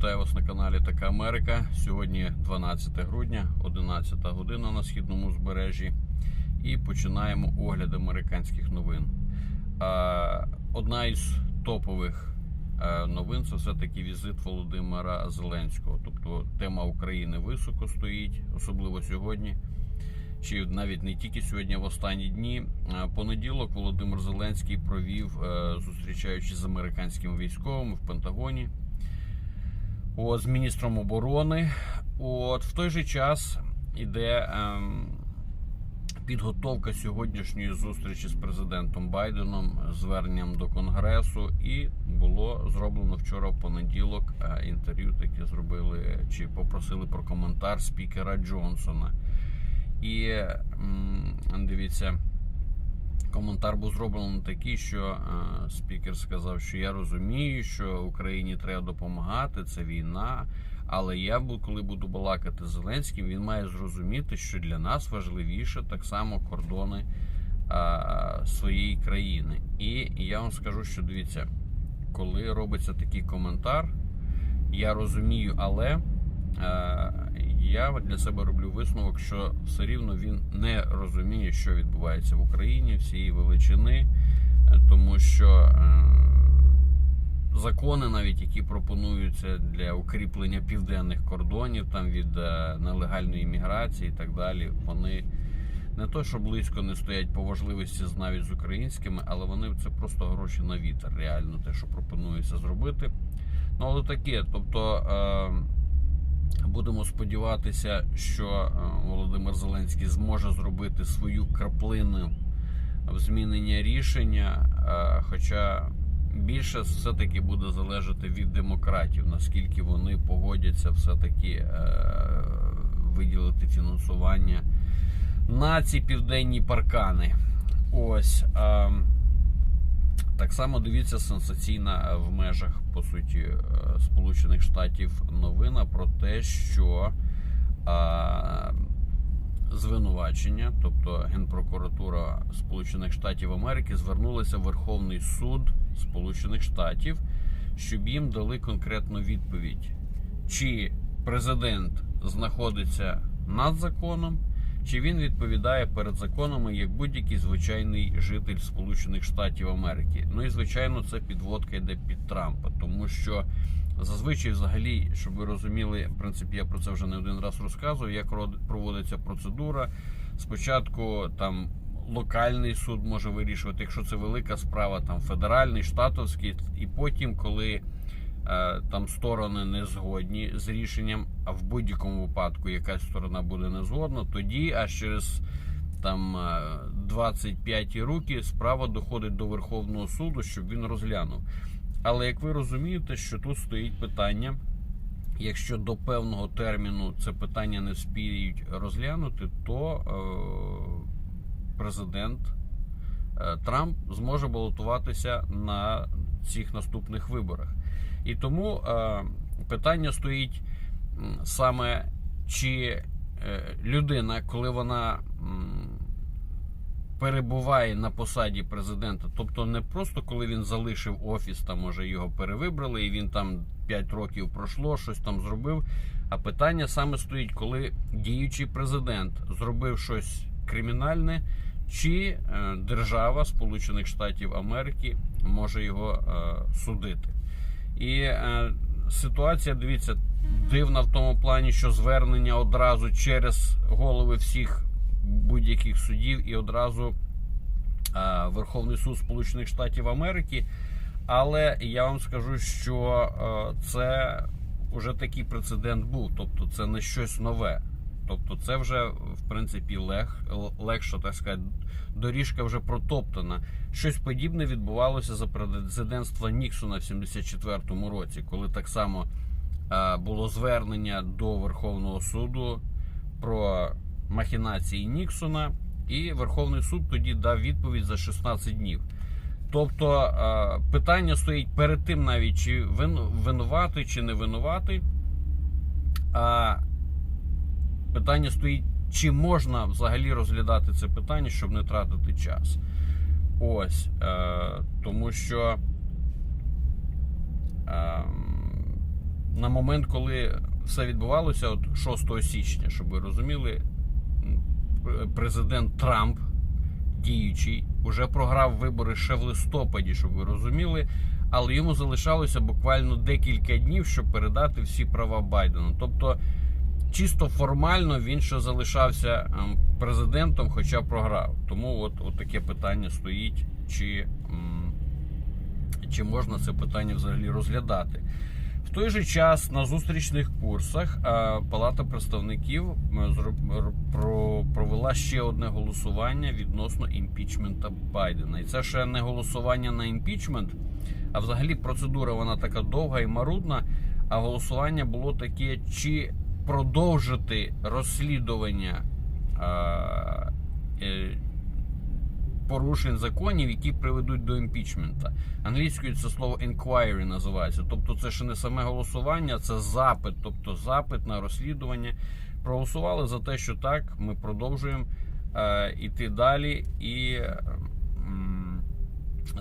Вітаю вас на каналі Така Америка. Сьогодні 12 грудня, 11 година на східному узбережжі. І починаємо огляд американських новин. Одна із топових е, новин це все-таки візит Володимира Зеленського. Тобто тема України високо стоїть, особливо сьогодні. Чи навіть не тільки сьогодні, а в останні дні. Понеділок Володимир Зеленський провів, е, зустрічаючись з американськими військовими в Пентагоні. От, з міністром оборони. От в той же час іде ем, підготовка сьогоднішньої зустрічі з президентом Байденом, зверненням до Конгресу, і було зроблено вчора в понеділок е, інтерв'ю, таке зробили чи попросили про коментар спікера Джонсона. І м, дивіться. Коментар був зроблений такий, що е, спікер сказав, що я розумію, що Україні треба допомагати, це війна. Але я коли буду балакати з Зеленським, він має зрозуміти, що для нас важливіше так само кордони е, своєї країни. І я вам скажу, що дивіться, коли робиться такий коментар, я розумію, але е, я для себе роблю висновок, що все рівно він не розуміє, що відбувається в Україні, всієї величини, е, тому що е, закони, навіть які пропонуються для укріплення південних кордонів, там від е, нелегальної міграції і так далі, вони не то, що близько не стоять по важливості навіть з українськими, але вони це просто гроші на вітер, реально те, що пропонується зробити. Ну, але таке, тобто. Будемо сподіватися, що е, Володимир Зеленський зможе зробити свою краплину в змінення рішення. е, Хоча більше все-таки буде залежати від демократів, наскільки вони погодяться все-таки е, виділити фінансування на ці південні паркани. Ось. Так само дивіться сенсаційна в межах по суті е, Сполучених Штатів. Новина про те, що а, звинувачення, тобто Генпрокуратура Сполучених Штатів Америки, звернулася в Верховний суд Сполучених Штатів, щоб їм дали конкретну відповідь, чи президент знаходиться над законом, чи він відповідає перед законами як будь-який звичайний житель Сполучених Штатів Америки. Ну і звичайно, це підводка йде під Трампа, тому що зазвичай, взагалі, щоб ви розуміли, в принципі, я про це вже не один раз розказував, як проводиться процедура. Спочатку там локальний суд може вирішувати, якщо це велика справа, там федеральний, штатовський, і потім, коли там сторони не згодні з рішенням, а в будь-якому випадку якась сторона буде не згодна, тоді аж через там е, 25 роки справа доходить до Верховного суду, щоб він розглянув. Але як ви розумієте, що тут стоїть питання, якщо до певного терміну це питання не вспіють розглянути, то е, президент е, Трамп зможе балотуватися на цих наступних виборах. І тому е, питання стоїть саме, чи е, людина, коли вона перебуває на посаді президента, тобто не просто коли він залишив офіс, там може його перевибрали, і він там 5 років пройшло, щось там зробив. А питання саме стоїть, коли діючий президент зробив щось кримінальне, чи е, держава Сполучених Штатів Америки може його судити. І е, ситуація, дивіться, дивна в тому плані, що звернення одразу через голови всіх будь-яких судів і одразу е, Верховний суд Сполучених Штатів Америки. Але я вам скажу, що е, це вже такий прецедент був, тобто це не щось нове. Тобто, це вже в принципі лег, легше, так сказати, доріжка вже протоптана. Щось подібне відбувалося за президентства Ніксона в 74-му році, коли так само було звернення до Верховного суду про махінації Ніксона, і Верховний суд тоді дав відповідь за 16 днів. Тобто питання стоїть перед тим, навіть чи вин- винуватий, чи не винуватий. А питання стоїть, чи можна взагалі розглядати це питання, щоб не тратити час. Ось. Е, тому що. ем, на момент, коли все відбувалося, от 6 січня, щоб ви розуміли, президент Трамп, діючий, уже програв вибори ще в листопаді, щоб ви розуміли. Але йому залишалося буквально декілька днів, щоб передати всі права Байдену. Тобто, чисто формально він ще залишався ем, президентом, хоча програв. Тому от, от таке питання стоїть, чи, чи можна це питання взагалі розглядати. В той же час на зустрічних курсах е, Палата представників провела ще одне голосування відносно імпічмента Байдена. І це ще не голосування на імпічмент, а взагалі процедура вона така довга і марудна. А голосування було таке, чи продовжити розслідування е, е, порушень законів, які приведуть до імпічмента. Англійською це слово inquiry називається. Тобто, це ще не саме голосування, це запит, тобто запит на розслідування. Проголосували за те, що так, ми продовжуємо е, іти далі, і м,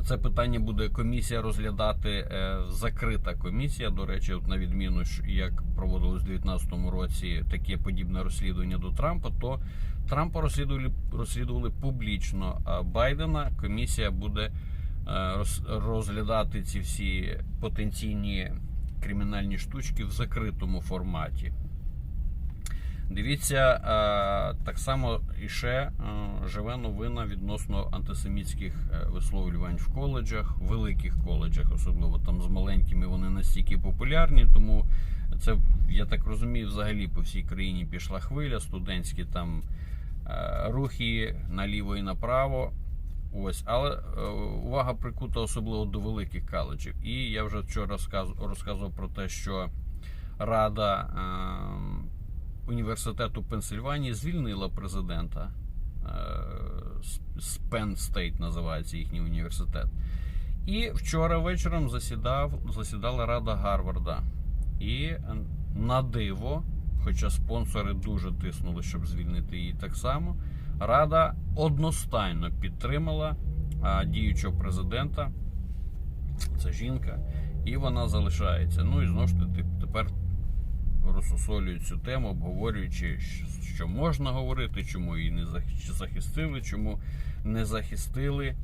це питання буде комісія розглядати е, закрита комісія. До речі, от на відміну як проводилось у 2019 році таке подібне розслідування до Трампа, то Трампа розслідували, розслідували публічно. А Байдена комісія буде е, роз- розглядати ці всі потенційні кримінальні штучки в закритому форматі. Дивіться, е, так само і ще е, живе новина відносно антисемітських е, висловлювань в коледжах, великих коледжах, особливо там з маленькими, вони настільки популярні, тому це, я так розумію, взагалі по всій країні пішла хвиля, студентські там рухи наліво і направо. Ось, але увага прикута особливо до великих коледжів. І я вже вчора розказував про те, що Рада е, університету Пенсильванії звільнила президента. Е, Penn State називається їхній університет. І вчора вечором засідав, засідала Рада Гарварда. І е, на диво, хоча спонсори дуже тиснули, щоб звільнити її так само, Рада одностайно підтримала а, діючого президента. Це жінка, і вона залишається. Ну і знову ж таки розсусолюють цю тему, обговорюючи, що- можна говорити, чому її не захистили, чому не захистили.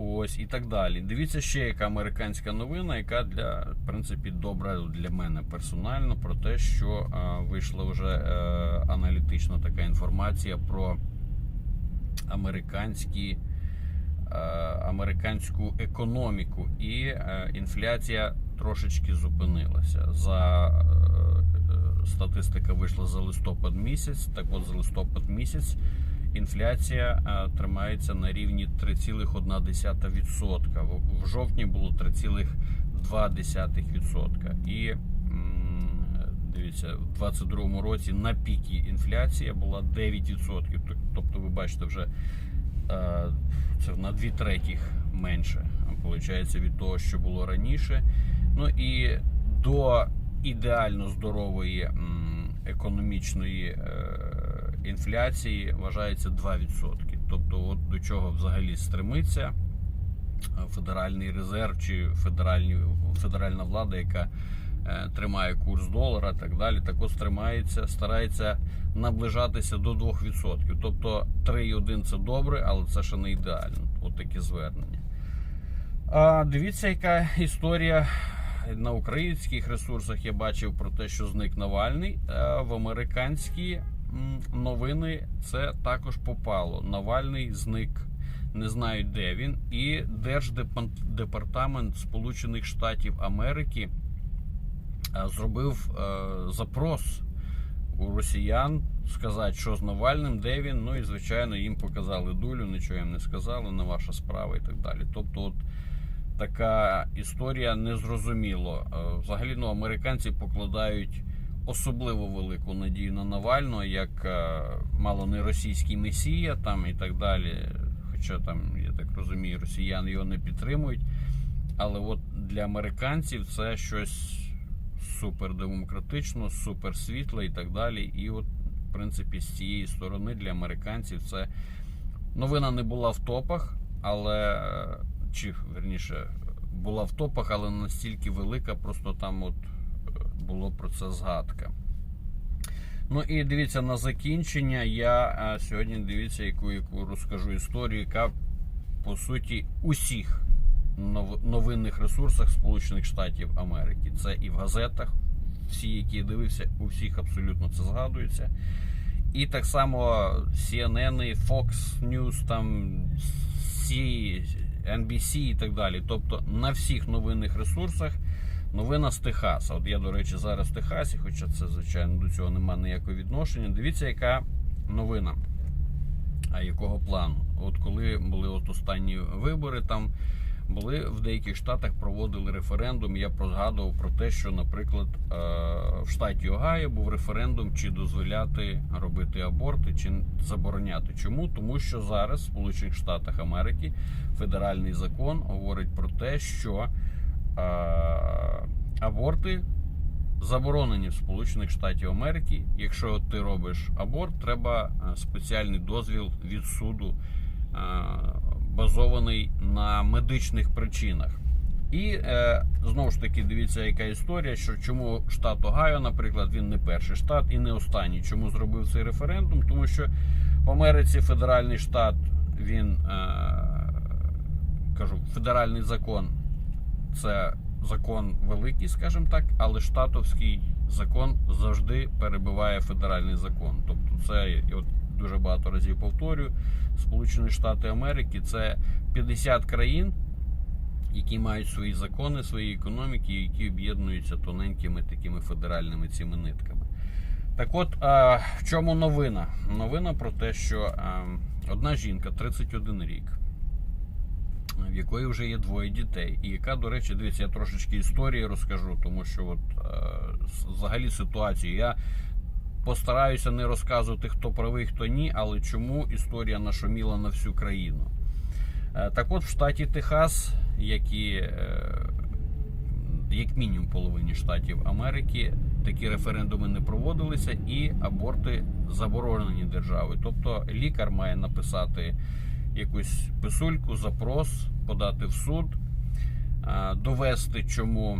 Ось і так далі. Дивіться ще яка американська новина, яка для в принципі добра для мене персонально про те, що а, вийшла вже е, аналітична така інформація про американські, е, американську економіку, і е, інфляція трошечки зупинилася. Статистика вийшла за листопад місяць. Так от за листопад місяць інфляція е, тримається на рівні 3,1%. В- жовтні було 3,2%. І дивіться, в 2022 році на пікі інфляція була 9%. Тобто, ви бачите, вже е, це на дві третіх менше. Виходить, від того, що було раніше. Ну і до ідеально здорової економічної е, інфляції вважається 2%. Тобто, от до чого взагалі стремиться е, Федеральний резерв чи федеральні, федеральна влада, яка е, тримає курс долара, так далі, так от тримається, старається наближатися до 2%. Тобто 3,1 це добре, але це ще не ідеально. От такі звернення. А, дивіться, яка історія на українських ресурсах я бачив про те, що зник Навальний. А в американські новини це також попало. Навальний зник. Не знають, де він. І Держдепартамент Сполучених Штатів Америки е, зробив е, запрос у росіян сказати, що з Навальним, де він. Ну і звичайно, їм показали дулю, нічого їм не сказали, не ваша справа і так далі. Тобто, от така історія незрозуміло. Е, Взагалі, ну, американці покладають особливо велику надію на Навального, як е, мало не російський месія там і так далі. Хоча там, я так розумію, росіяни його не підтримують. Але от для американців це щось супер демократично, супер світле і так далі. І от, в принципі, з цієї сторони для американців це новина не була в топах, але е, чи верніше була в топах, але настільки велика, просто там от е, було про це згадка. Ну і дивіться на закінчення. Я е, сьогодні дивіться, яку, яку розкажу історію, яка по суті усіх нов- новинних ресурсах Сполучених Штатів Америки. Це і в газетах, всі, які дивився, у всіх абсолютно це згадується. І так само CNN, Fox News, там C, NBC і так далі. Тобто на всіх новинних ресурсах новина з Техаса. От я, до речі, зараз в Техасі, хоча це, звичайно, до цього немає ніякого відношення. Дивіться, яка новина. А якого плану? От коли були от останні вибори, там були в деяких штатах проводили референдум. Я прозгадував про те, що, наприклад, е, в штаті Огайо був референдум, чи дозволяти робити аборти, чи забороняти. Чому? Тому що зараз в Сполучених Штатах Америки федеральний закон говорить про те, що е, аборти заборонені в Сполучених Штатів Америки. Якщо ти робиш аборт, треба е, спеціальний дозвіл від суду, базований на медичних причинах. І е, знову ж таки, дивіться, яка історія, що чому штат Огайо, наприклад, він не перший штат і не останній. Чому зробив цей референдум? Тому що в Америці федеральний штат, він е, кажу, федеральний закон це закон великий, скажімо так, але штатовський закон завжди перебиває федеральний закон. Тобто, це от дуже багато разів повторюю. Сполучені Штати Америки це 50 країн, які мають свої закони, свої економіки, які об'єднуються тоненькими такими федеральними цими нитками. Так от, в чому новина? Новина про те, що одна жінка 31 рік в якої вже є двоє дітей, і яка, до речі, дивіться, я трошечки історії розкажу, тому що от взагалі ситуацію я постараюся не розказувати, хто правий, хто ні, але чому історія нашуміла на всю країну. Е, так от в штаті Техас, які е, як мінімум половині штатів Америки, такі референдуми не проводилися, і аборти заборонені державою. Тобто лікар має написати якусь писульку, запрос, подати в суд, е, довести, чому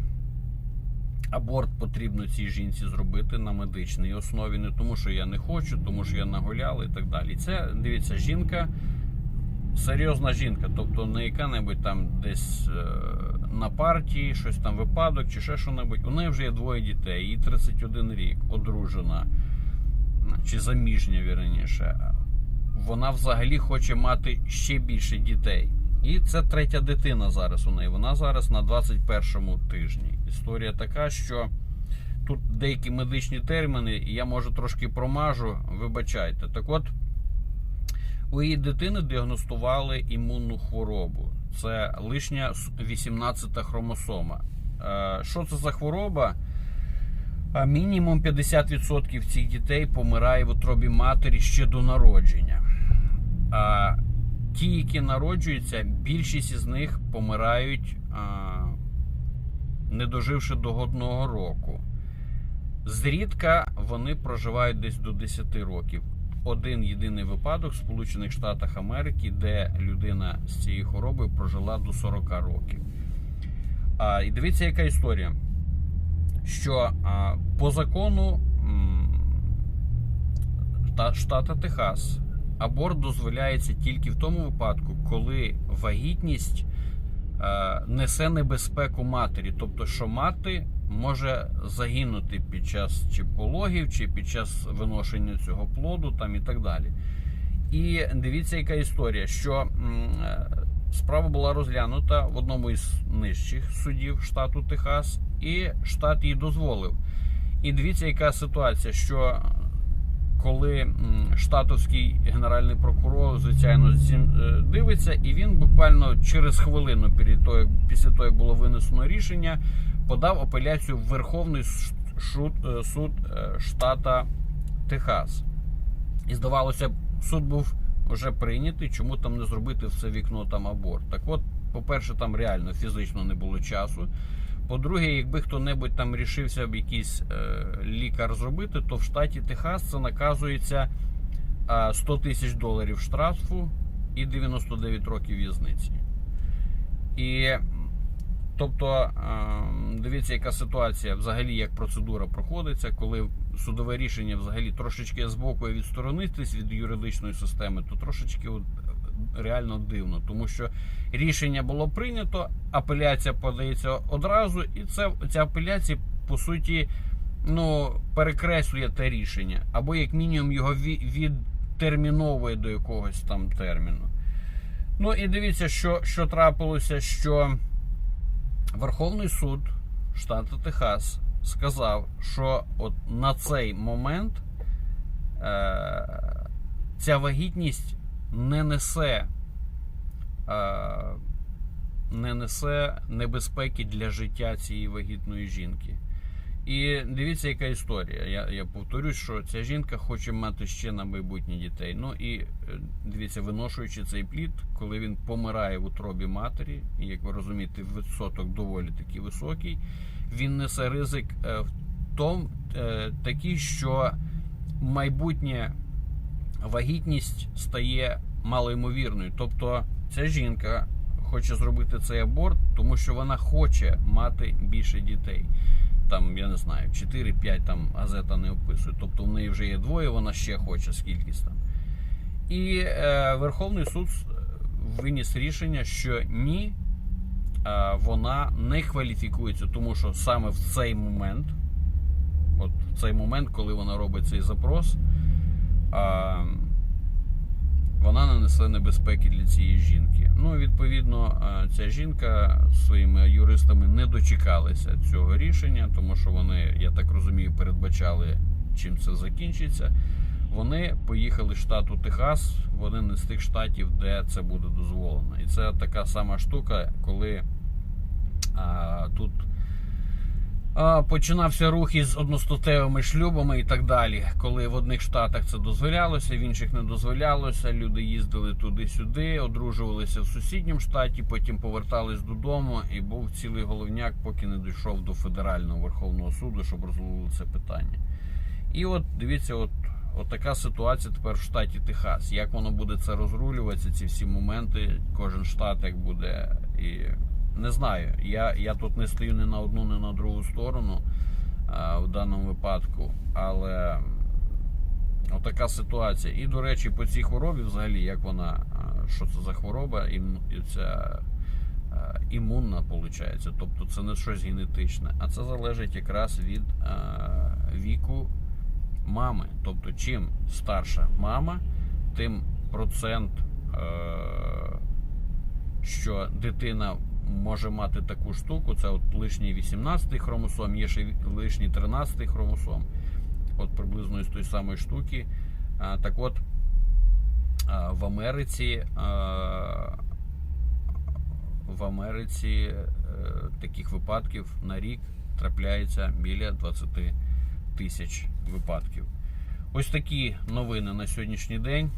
аборт потрібно цій жінці зробити на медичній основі, не тому, що я не хочу, тому що я нагуляла і так далі. Це дивіться, жінка. Серйозна жінка, тобто не яка-небудь там десь е, на партії, щось там випадок чи ще що-небудь. У неї вже є двоє дітей, їй 31 рік, одружена чи заміжня, вірніше. Вона взагалі хоче мати ще більше дітей. І це третя дитина зараз у неї. Вона зараз на 21-му тижні. Історія така, що тут деякі медичні терміни, і я може трошки промажу, вибачайте. Так от. У її дитини діагностували імунну хворобу. Це лишня 18-та хромосома. Е, Що це за хвороба? А Мінімум 50% цих дітей помирає в утробі матері ще до народження. Ті, які народжуються, більшість із них помирають, не доживши до одного року. Зрідка вони проживають десь до 10 років. Один єдиний випадок в Сполучених Штатах Америки, де людина з цією хворобою прожила до 40 років. А, і дивіться, яка історія. Що а, по закону та, штата Техас аборт дозволяється тільки в тому випадку, коли вагітність е, несе небезпеку матері, тобто, що мати може загинути під час чи пологів, чи під час виношення цього плоду, там і так далі. І дивіться, яка історія, що е, справа була розглянута в одному із нижчих судів штату Техас, і штат їй дозволив. І дивіться, яка ситуація, що коли штатовський генеральний прокурор, звичайно, е, дивиться, і він буквально через хвилину як- після того, як було винесено рішення, подав апеляцію в Верховний е, суд е, штата Техас. І здавалося суд був вже прийнятий, чому там не зробити в це вікно там аборт. Так от, по-перше, там реально фізично не було часу. По-друге, якби хто-небудь там рішився б якийсь е, лікар зробити, то в штаті Техас це наказується е, 100 тисяч доларів штрафу і 99 років в'язниці. І тобто, е, дивіться, яка ситуація, взагалі, як процедура проходиться, коли судове рішення взагалі трошечки збоку відсторонитись від юридичної системи, то трошечки реально дивно, тому що рішення було прийнято, апеляція подається одразу, і це ця апеляція по суті ну, перекреслює те рішення, або як мінімум його відтерміновує до якогось там терміну. Ну і дивіться, що, що трапилося, що Верховний суд штату Техас сказав, що от на цей момент е, ця вагітність не несе, е, не несе небезпеки для життя цієї вагітної жінки. І дивіться, яка історія. Я, я повторюсь, що ця жінка хоче мати ще на майбутнє дітей. Ну і е, дивіться, виношуючи цей плід, коли він помирає в утробі матері, і як ви розумієте, відсоток доволі таки високий, він несе ризик е, в тому такий, що майбутнє вагітність стає малоймовірною. Тобто ця жінка хоче зробити цей аборт, тому що вона хоче мати більше дітей. Там, я не знаю, 4-5 там газета не описує. Тобто в неї вже є двоє, вона ще хоче скількись там. І е, Верховний суд виніс рішення, що ні, е, вона не кваліфікується, тому що саме в цей момент, от в цей момент, коли вона робить цей запрос, е, вона не несе небезпеки для цієї жінки. Ну, відповідно, ця жінка своїми юристами не дочекалася цього рішення, тому що вони, я так розумію, передбачали, чим це закінчиться. Вони поїхали з штату Техас, вони не з тих штатів, де це буде дозволено. І це така сама штука, коли а, тут а, починався рух із одностатевими шлюбами і так далі. Коли в одних штатах це дозволялося, в інших не дозволялося. Люди їздили туди-сюди, одружувалися в сусідньому штаті, потім повертались додому, і був цілий головняк, поки не дійшов до федерального верховного суду, щоб розглядали це питання. І от дивіться, от, от така ситуація тепер в штаті Техас. Як воно буде це розрулюватися, ці всі моменти, кожен штат як буде. І не знаю. Я, я тут не стою ні на одну, ні на другу сторону а, в даному випадку. Але отака ситуація. І, до речі, по цій хворобі, взагалі, як вона, що це за хвороба, і, ця е, імунна, виходить. Тобто це не щось генетичне, а це залежить якраз від е, віку мами. Тобто, чим старша мама, тим процент, е, що дитина може мати таку штуку, це от лишній 18-й хромосом, є ще лишній 13-й хромосом. От приблизно із тої самої штуки. Так от, в Америці. В Америці е, таких випадків на рік трапляється біля 20 тисяч випадків. Ось такі новини на сьогоднішній день.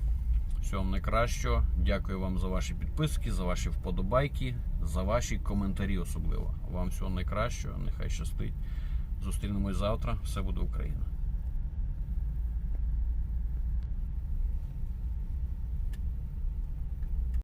Всього найкращого. Дякую вам за ваші підписки, за ваші вподобайки, за ваші коментарі особливо. Вам всього найкращого, нехай щастить. Зустрінемось завтра. Все буде Україна.